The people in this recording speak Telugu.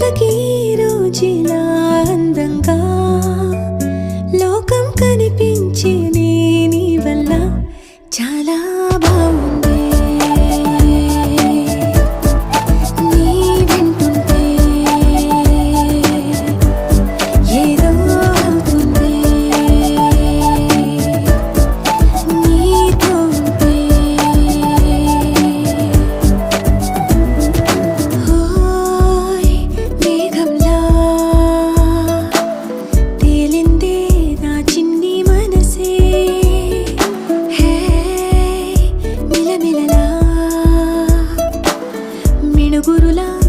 కళ్ళకి రోజులా అందంగా లోకం కనిపించి నీ వల్ల చాలా బాగుంది. వేణుగురులా